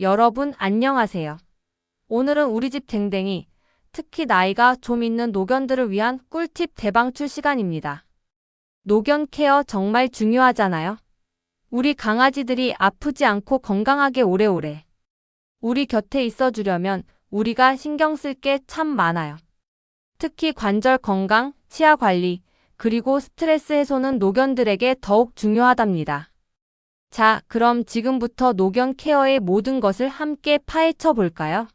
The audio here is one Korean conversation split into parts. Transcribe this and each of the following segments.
여러분 안녕하세요. 오늘은 우리 집 댕댕이, 특히 나이가 좀 있는 노견들을 위한 꿀팁 대방출 시간입니다. 노견 케어 정말 중요하잖아요. 우리 강아지들이 아프지 않고 건강하게 오래오래. 우리 곁에 있어 주려면 우리가 신경 쓸 게 참 많아요. 특히 관절 건강, 치아 관리, 그리고 스트레스 해소는 노견들에게 더욱 중요하답니다. 자, 그럼 지금부터 노견 케어의 모든 것을 함께 파헤쳐 볼까요?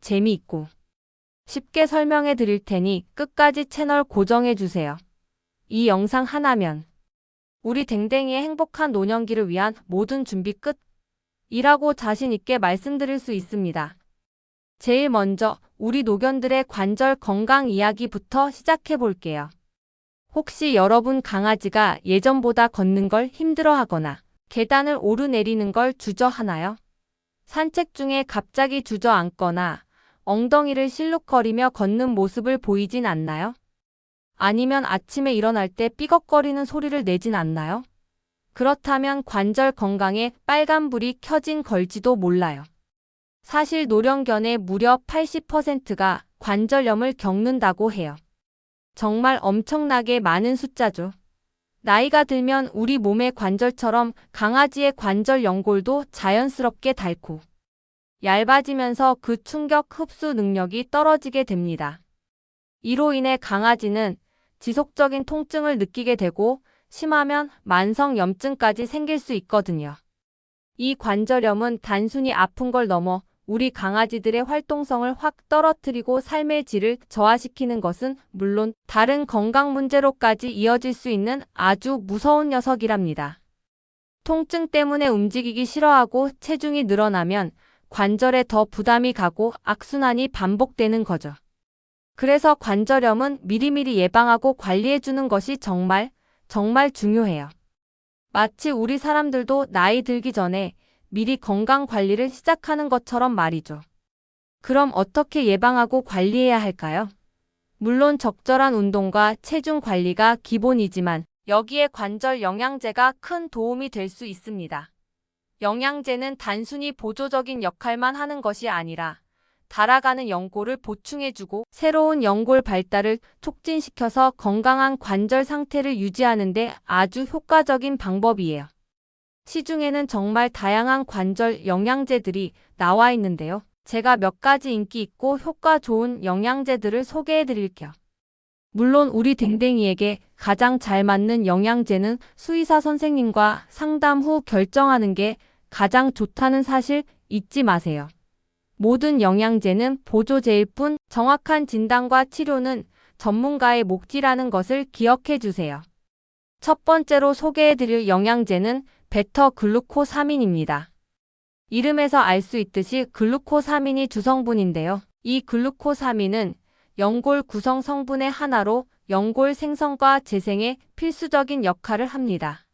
재미있고 쉽게 설명해 드릴 테니 끝까지 채널 고정해 주세요. 이 영상 하나면 우리 댕댕이의 행복한 노년기를 위한 모든 준비 끝! 이라고 자신 있게 말씀드릴 수 있습니다. 제일 먼저 우리 노견들의 관절 건강 이야기부터 시작해 볼게요. 혹시 여러분 강아지가 예전보다 걷는 걸 힘들어 하거나 계단을 오르내리는 걸 주저하나요? 산책 중에 갑자기 주저앉거나 엉덩이를 실룩거리며 걷는 모습을 보이진 않나요? 아니면 아침에 일어날 때 삐걱거리는 소리를 내진 않나요? 그렇다면 관절 건강에 빨간불이 켜진 걸지도 몰라요. 사실 노령견의 무려 80%가 관절염을 겪는다고 해요. 정말 엄청나게 많은 숫자죠. 나이가 들면 우리 몸의 관절처럼 강아지의 관절 연골도 자연스럽게 닳고 얇아지면서 그 충격 흡수 능력이 떨어지게 됩니다. 이로 인해 강아지는 지속적인 통증을 느끼게 되고 심하면 만성 염증까지 생길 수 있거든요. 이 관절염은 단순히 아픈 걸 넘어 우리 강아지들의 활동성을 확 떨어뜨리고 삶의 질을 저하시키는 것은 물론 다른 건강 문제로까지 이어질 수 있는 아주 무서운 녀석이랍니다. 통증 때문에 움직이기 싫어하고 체중이 늘어나면 관절에 더 부담이 가고 악순환이 반복되는 거죠. 그래서 관절염은 미리미리 예방하고 관리해주는 것이 정말, 정말 중요해요. 마치 우리 사람들도 나이 들기 전에 미리 건강 관리를 시작하는 것처럼 말이죠. 그럼 어떻게 예방하고 관리해야 할까요? 물론 적절한 운동과 체중 관리가 기본이지만 여기에 관절 영양제가 큰 도움이 될 수 있습니다. 영양제는 단순히 보조적인 역할만 하는 것이 아니라 달아가는 연골을 보충해주고 새로운 연골 발달을 촉진시켜서 건강한 관절 상태를 유지하는 데 아주 효과적인 방법이에요. 시중에는 정말 다양한 관절 영양제들이 나와 있는데요. 제가 몇 가지 인기 있고 효과 좋은 영양제들을 소개해 드릴게요. 물론 우리 댕댕이에게 가장 잘 맞는 영양제는 수의사 선생님과 상담 후 결정하는 게 가장 좋다는 사실 잊지 마세요. 모든 영양제는 보조제일 뿐 정확한 진단과 치료는 전문가의 몫이라는 것을 기억해 주세요. 첫 번째로 소개해 드릴 영양제는 베터 글루코사민입니다. 이름에서 알 수 있듯이 글루코사민이 주성분인데요. 이 글루코사민은 연골 구성 성분의 하나로 연골 생성과 재생에 필수적인 역할을 합니다.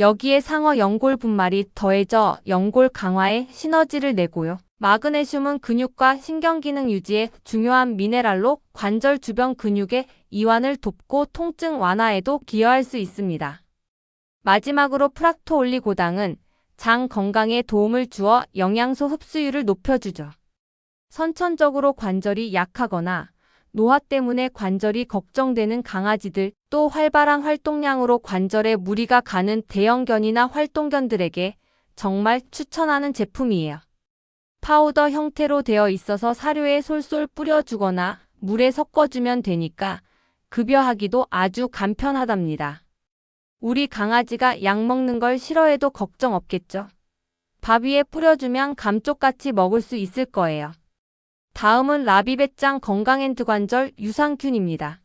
여기에 상어 연골 분말이 더해져 연골 강화에 시너지를 내고요. 마그네슘은 근육과 신경기능 유지에 중요한 미네랄로 관절 주변 근육의 이완을 돕고 통증 완화에도 기여할 수 있습니다. 마지막으로 프락토올리고당은 장 건강에 도움을 주어 영양소 흡수율을 높여주죠. 선천적으로 관절이 약하거나 노화 때문에 관절이 걱정되는 강아지들 또 활발한 활동량으로 관절에 무리가 가는 대형견이나 활동견들에게 정말 추천하는 제품이에요. 파우더 형태로 되어 있어서 사료에 솔솔 뿌려주거나 물에 섞어주면 되니까 급여하기도 아주 간편하답니다. 우리 강아지가 약 먹는 걸 싫어해도 걱정 없겠죠? 밥 위에 뿌려주면 감쪽같이 먹을 수 있을 거예요. 다음은 라비베짱 건강핸드 관절 유산균입니다.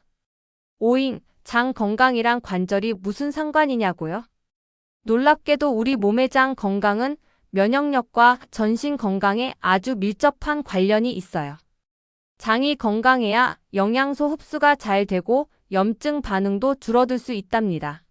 오잉, 장 건강이랑 관절이 무슨 상관이냐고요? 놀랍게도 우리 몸의 장 건강은 면역력과 전신 건강에 아주 밀접한 관련이 있어요. 장이 건강해야 영양소 흡수가 잘 되고 염증 반응도 줄어들 수 있답니다.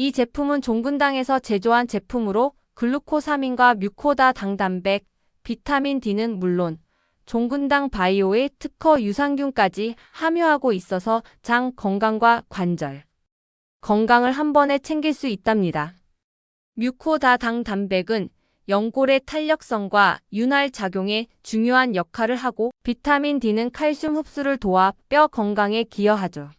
이 제품은 종근당에서 제조한 제품으로 글루코사민과 뮤코다 당단백, 비타민 D는 물론 종근당 바이오의 특허 유산균까지 함유하고 있어서 장 건강과 관절 건강을 한 번에 챙길 수 있답니다. 뮤코다당 단백은 연골의 탄력성과 윤활 작용에 중요한 역할을 하고 비타민 D는 칼슘 흡수를 도와 뼈 건강에 기여하죠.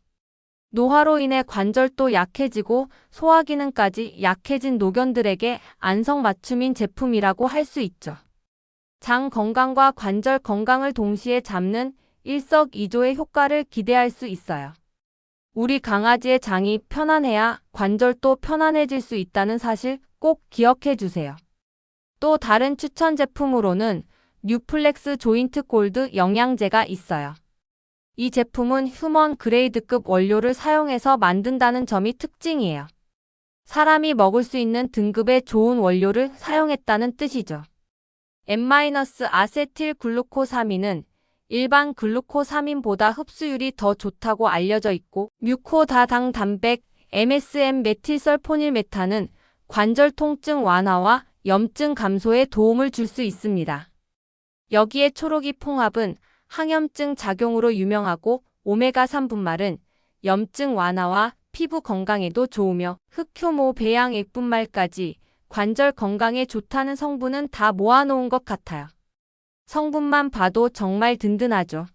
노화로 인해 관절도 약해지고 소화 기능까지 약해진 노견들에게 안성맞춤인 제품이라고 할 수 있죠. 장 건강과 관절 건강을 동시에 잡는 일석이조의 효과를 기대할 수 있어요. 우리 강아지의 장이 편안해야 관절도 편안해질 수 있다는 사실 꼭 기억해 주세요. 또 다른 추천 제품으로는 뉴플렉스 조인트 골드 영양제가 있어요. 이 제품은 휴먼 그레이드급 원료를 사용해서 만든다는 점이 특징이에요. 사람이 먹을 수 있는 등급의 좋은 원료를 사용했다는 뜻이죠. N-아세틸 글루코사민은 일반 글루코사민보다 흡수율이 더 좋다고 알려져 있고 뮤코다당 단백 MSM 메틸설포닐메탄은 관절 통증 완화와 염증 감소에 도움을 줄 수 있습니다. 여기에 초록이 풍합은 항염증 작용으로 유명하고 오메가3 분말은 염증 완화와 피부 건강에도 좋으며 흑효모 배양 액 분말까지 관절 건강에 좋다는 성분은 다 모아놓은 것 같아요. 성분만 봐도 정말 든든하죠.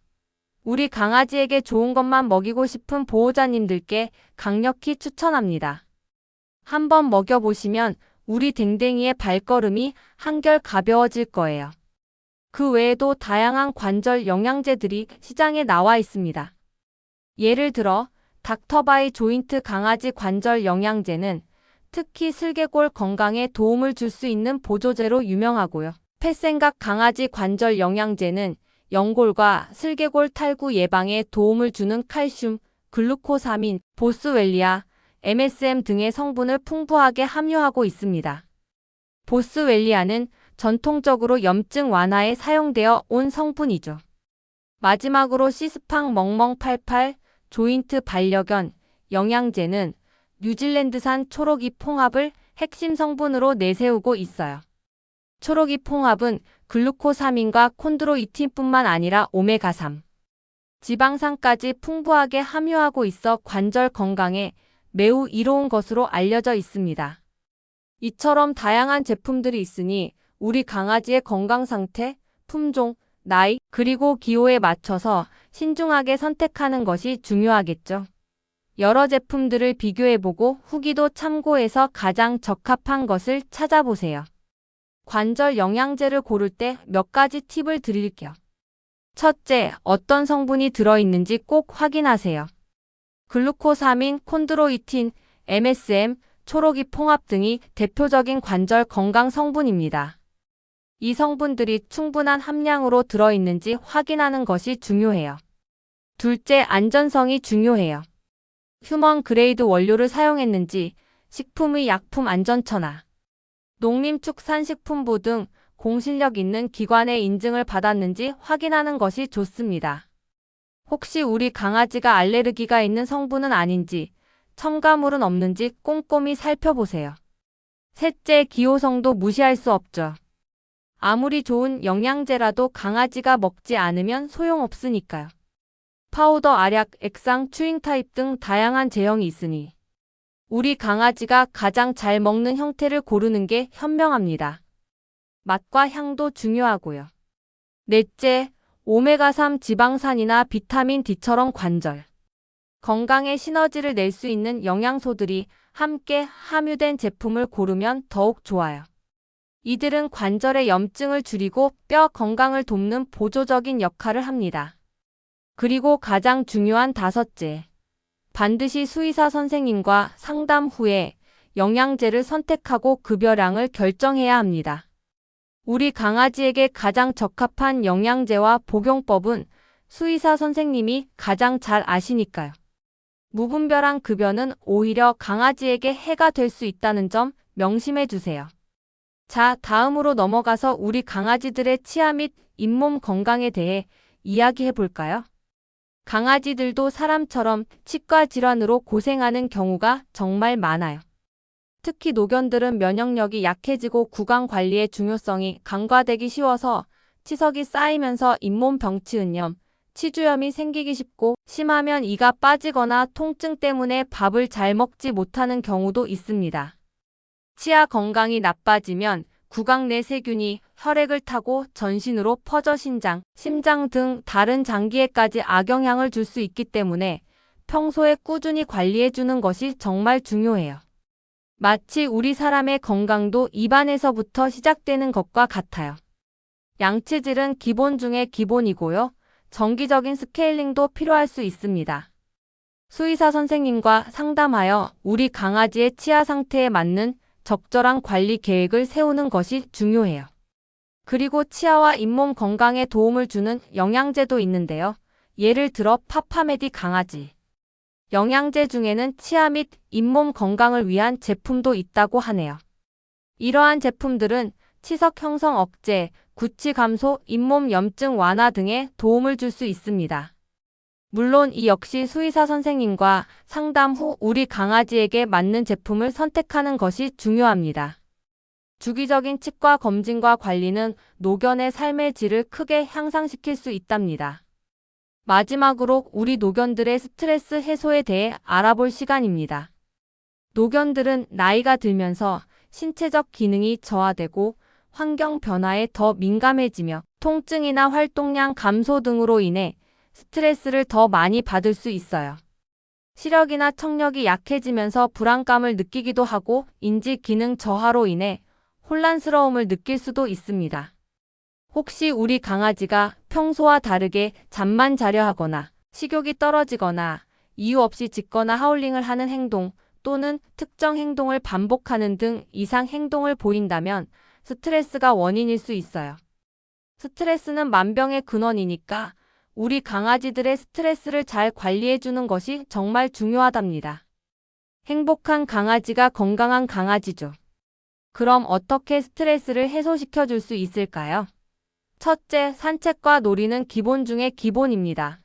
우리 강아지에게 좋은 것만 먹이고 싶은 보호자님들께 강력히 추천합니다. 한번 먹여보시면 우리 댕댕이의 발걸음이 한결 가벼워질 거예요. 그 외에도 다양한 관절 영양제들이 시장에 나와 있습니다. 예를 들어 닥터바이 조인트 강아지 관절 영양제는 특히 슬개골 건강에 도움을 줄 수 있는 보조제로 유명하고요. 펫생각 강아지 관절 영양제는 연골과 슬개골 탈구 예방에 도움을 주는 칼슘, 글루코사민, 보스웰리아, MSM 등의 성분을 풍부하게 함유하고 있습니다. 보스웰리아는 전통적으로 염증 완화에 사용되어 온 성분이죠. 마지막으로 시스팡 멍멍88 조인트 반려견 영양제는 뉴질랜드산 초록이 풍합을 핵심 성분으로 내세우고 있어요. 초록이 풍합은 글루코사민과 콘드로이틴뿐만 아니라 오메가3, 지방산까지 풍부하게 함유하고 있어 관절 건강에 매우 이로운 것으로 알려져 있습니다. 이처럼 다양한 제품들이 있으니 우리 강아지의 건강 상태, 품종, 나이, 그리고 기호에 맞춰서 신중하게 선택하는 것이 중요하겠죠. 여러 제품들을 비교해보고 후기도 참고해서 가장 적합한 것을 찾아보세요. 관절 영양제를 고를 때 몇 가지 팁을 드릴게요. 첫째, 어떤 성분이 들어있는지 꼭 확인하세요. 글루코사민, 콘드로이틴, MSM, 초록이 풍합 등이 대표적인 관절 건강 성분입니다. 이 성분들이 충분한 함량으로 들어있는지 확인하는 것이 중요해요. 둘째, 안전성이 중요해요. 휴먼 그레이드 원료를 사용했는지 식품의 약품 안전처나 농림축산식품부 등 공실력 있는 기관의 인증을 받았는지 확인하는 것이 좋습니다. 혹시 우리 강아지가 알레르기가 있는 성분은 아닌지, 첨가물은 없는지 꼼꼼히 살펴보세요. 셋째, 기호성도 무시할 수 없죠. 아무리 좋은 영양제라도 강아지가 먹지 않으면 소용없으니까요. 파우더, 알약, 액상, 추잉 타입 등 다양한 제형이 있으니 우리 강아지가 가장 잘 먹는 형태를 고르는 게 현명합니다. 맛과 향도 중요하고요. 넷째, 오메가3 지방산이나 비타민 D처럼 관절, 건강에 시너지를 낼 수 있는 영양소들이 함께 함유된 제품을 고르면 더욱 좋아요. 이들은 관절의 염증을 줄이고 뼈 건강을 돕는 보조적인 역할을 합니다. 그리고 가장 중요한 다섯째. 반드시 수의사 선생님과 상담 후에 영양제를 선택하고 급여량을 결정해야 합니다. 우리 강아지에게 가장 적합한 영양제와 복용법은 수의사 선생님이 가장 잘 아시니까요. 무분별한 급여는 오히려 강아지에게 해가 될 수 있다는 점 명심해 주세요. 자, 다음으로 넘어가서 우리 강아지들의 치아 및 잇몸 건강에 대해 이야기해 볼까요? 강아지들도 사람처럼 치과 질환으로 고생하는 경우가 정말 많아요. 특히 노견들은 면역력이 약해지고 구강 관리의 중요성이 간과되기 쉬워서 치석이 쌓이면서 잇몸 병치은염, 치주염이 생기기 쉽고 심하면 이가 빠지거나 통증 때문에 밥을 잘 먹지 못하는 경우도 있습니다. 치아 건강이 나빠지면 구강 내 세균이 혈액을 타고 전신으로 퍼져 신장, 심장 등 다른 장기에까지 악영향을 줄 수 있기 때문에 평소에 꾸준히 관리해주는 것이 정말 중요해요. 마치 우리 사람의 건강도 입안에서부터 시작되는 것과 같아요. 양치질은 기본 중의 기본이고요. 정기적인 스케일링도 필요할 수 있습니다. 수의사 선생님과 상담하여 우리 강아지의 치아 상태에 맞는 적절한 관리 계획을 세우는 것이 중요해요. 그리고 치아와 잇몸 건강에 도움을 주는 영양제도 있는데요. 예를 들어 파파메디 강아지. 영양제 중에는 치아 및 잇몸 건강을 위한 제품도 있다고 하네요. 이러한 제품들은 치석 형성 억제, 구취 감소, 잇몸 염증 완화 등에 도움을 줄 수 있습니다. 물론 이 역시 수의사 선생님과 상담 후 우리 강아지에게 맞는 제품을 선택하는 것이 중요합니다. 주기적인 치과 검진과 관리는 노견의 삶의 질을 크게 향상시킬 수 있답니다. 마지막으로 우리 노견들의 스트레스 해소에 대해 알아볼 시간입니다. 노견들은 나이가 들면서 신체적 기능이 저하되고 환경 변화에 더 민감해지며 통증이나 활동량 감소 등으로 인해 스트레스를 더 많이 받을 수 있어요. 시력이나 청력이 약해지면서 불안감을 느끼기도 하고 인지 기능 저하로 인해 혼란스러움을 느낄 수도 있습니다. 혹시 우리 강아지가 평소와 다르게 잠만 자려 하거나 식욕이 떨어지거나 이유 없이 짖거나 하울링을 하는 행동 또는 특정 행동을 반복하는 등 이상 행동을 보인다면 스트레스가 원인일 수 있어요. 스트레스는 만병의 근원이니까 우리 강아지들의 스트레스를 잘 관리해 주는 것이 정말 중요하답니다. 행복한 강아지가 건강한 강아지죠. 그럼 어떻게 스트레스를 해소시켜 줄 수 있을까요? 첫째, 산책과 놀이는 기본 중의 기본입니다.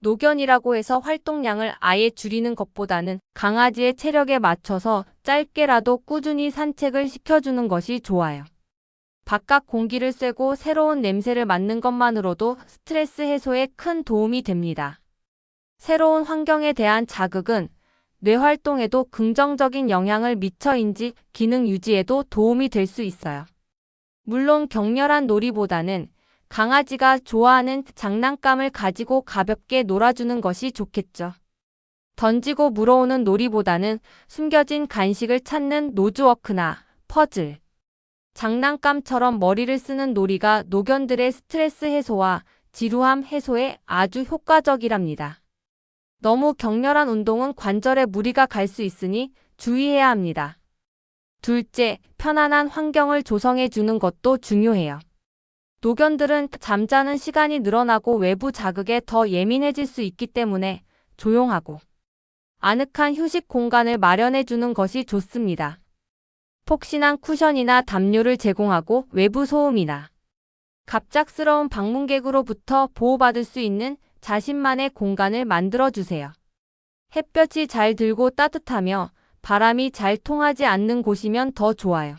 노견이라고 해서 활동량을 아예 줄이는 것보다는 강아지의 체력에 맞춰서 짧게라도 꾸준히 산책을 시켜주는 것이 좋아요. 바깥 공기를 쐬고 새로운 냄새를 맡는 것만으로도 스트레스 해소에 큰 도움이 됩니다. 새로운 환경에 대한 자극은 뇌 활동에도 긍정적인 영향을 미쳐 인지 기능 유지에도 도움이 될 수 있어요. 물론 격렬한 놀이보다는 강아지가 좋아하는 장난감을 가지고 가볍게 놀아주는 것이 좋겠죠. 던지고 물어오는 놀이보다는 숨겨진 간식을 찾는 노즈워크나 퍼즐, 장난감처럼 머리를 쓰는 놀이가 노견들의 스트레스 해소와 지루함 해소에 아주 효과적이랍니다. 너무 격렬한 운동은 관절에 무리가 갈 수 있으니 주의해야 합니다. 둘째, 편안한 환경을 조성해 주는 것도 중요해요. 노견들은 잠자는 시간이 늘어나고 외부 자극에 더 예민해질 수 있기 때문에 조용하고 아늑한 휴식 공간을 마련해 주는 것이 좋습니다. 폭신한 쿠션이나 담요를 제공하고 외부 소음이나 갑작스러운 방문객으로부터 보호받을 수 있는 자신만의 공간을 만들어 주세요. 햇볕이 잘 들고 따뜻하며 바람이 잘 통하지 않는 곳이면 더 좋아요.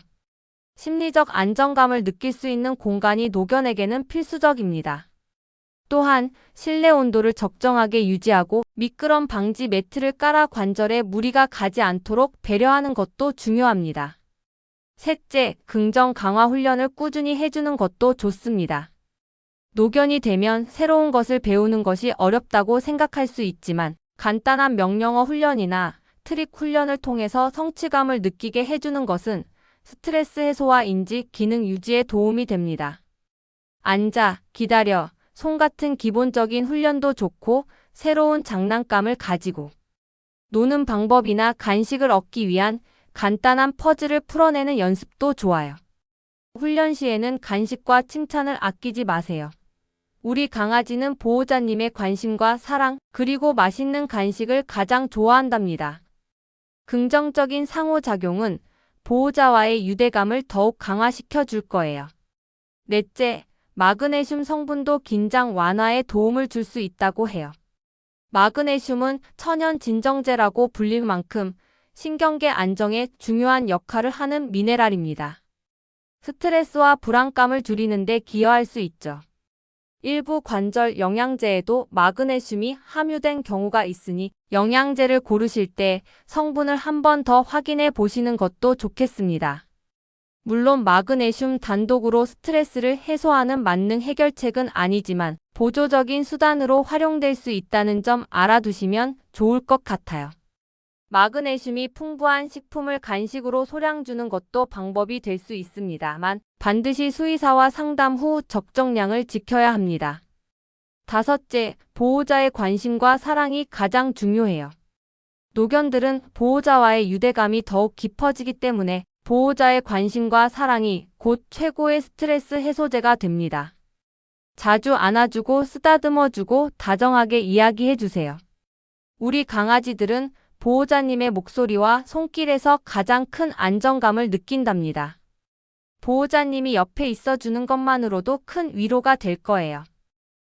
심리적 안정감을 느낄 수 있는 공간이 노견에게는 필수적입니다. 또한 실내 온도를 적정하게 유지하고 미끄럼 방지 매트를 깔아 관절에 무리가 가지 않도록 배려하는 것도 중요합니다. 셋째, 긍정 강화 훈련을 꾸준히 해주는 것도 좋습니다. 노견이 되면 새로운 것을 배우는 것이 어렵다고 생각할 수 있지만 간단한 명령어 훈련이나 트릭 훈련을 통해서 성취감을 느끼게 해주는 것은 스트레스 해소와 인지 기능 유지에 도움이 됩니다. 앉아, 기다려, 손 같은 기본적인 훈련도 좋고 새로운 장난감을 가지고 노는 방법이나 간식을 얻기 위한 간단한 퍼즐을 풀어내는 연습도 좋아요. 훈련 시에는 간식과 칭찬을 아끼지 마세요. 우리 강아지는 보호자님의 관심과 사랑, 그리고 맛있는 간식을 가장 좋아한답니다. 긍정적인 상호작용은 보호자와의 유대감을 더욱 강화시켜 줄 거예요. 넷째, 마그네슘 성분도 긴장 완화에 도움을 줄 수 있다고 해요. 마그네슘은 천연 진정제라고 불릴 만큼 신경계 안정에 중요한 역할을 하는 미네랄입니다. 스트레스와 불안감을 줄이는 데 기여할 수 있죠. 일부 관절 영양제에도 마그네슘이 함유된 경우가 있으니 영양제를 고르실 때 성분을 한 번 더 확인해 보시는 것도 좋겠습니다. 물론 마그네슘 단독으로 스트레스를 해소하는 만능 해결책은 아니지만 보조적인 수단으로 활용될 수 있다는 점 알아두시면 좋을 것 같아요. 마그네슘이 풍부한 식품을 간식으로 소량 주는 것도 방법이 될 수 있습니다만 반드시 수의사와 상담 후 적정량을 지켜야 합니다. 다섯째, 보호자의 관심과 사랑이 가장 중요해요. 노견들은 보호자와의 유대감이 더욱 깊어지기 때문에 보호자의 관심과 사랑이 곧 최고의 스트레스 해소제가 됩니다. 자주 안아주고 쓰다듬어주고 다정하게 이야기해주세요. 우리 강아지들은 보호자님의 목소리와 손길에서 가장 큰 안정감을 느낀답니다. 보호자님이 옆에 있어주는 것만으로도 큰 위로가 될 거예요.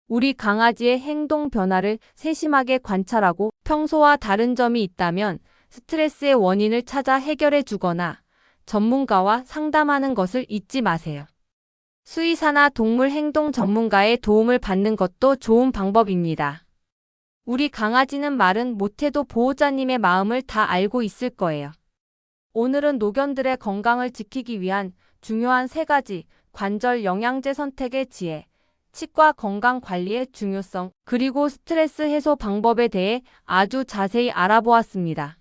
우리 강아지의 행동 변화를 세심하게 관찰하고 평소와 다른 점이 있다면 스트레스의 원인을 찾아 해결해 주거나 전문가와 상담하는 것을 잊지 마세요. 수의사나 동물 행동 전문가의 도움을 받는 것도 좋은 방법입니다. 우리 강아지는 말은 못해도 보호자님의 마음을 다 알고 있을 거예요. 오늘은 노견들의 건강을 지키기 위한 중요한 세 가지 관절 영양제 선택의 지혜, 치과 건강 관리의 중요성, 그리고 스트레스 해소 방법에 대해 아주 자세히 알아보았습니다.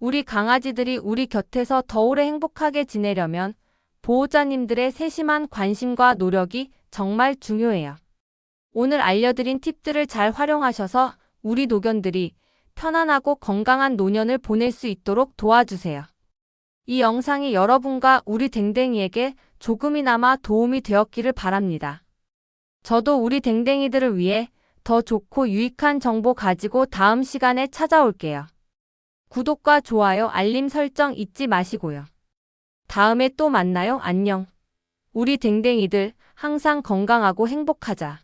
우리 강아지들이 우리 곁에서 더 오래 행복하게 지내려면 보호자님들의 세심한 관심과 노력이 정말 중요해요. 오늘 알려드린 팁들을 잘 활용하셔서 우리 노견들이 편안하고 건강한 노년을 보낼 수 있도록 도와주세요. 이 영상이 여러분과 우리 댕댕이에게 조금이나마 도움이 되었기를 바랍니다. 저도 우리 댕댕이들을 위해 더 좋고 유익한 정보 가지고 다음 시간에 찾아올게요. 구독과 좋아요, 알림 설정 잊지 마시고요. 다음에 또 만나요. 안녕. 우리 댕댕이들 항상 건강하고 행복하자.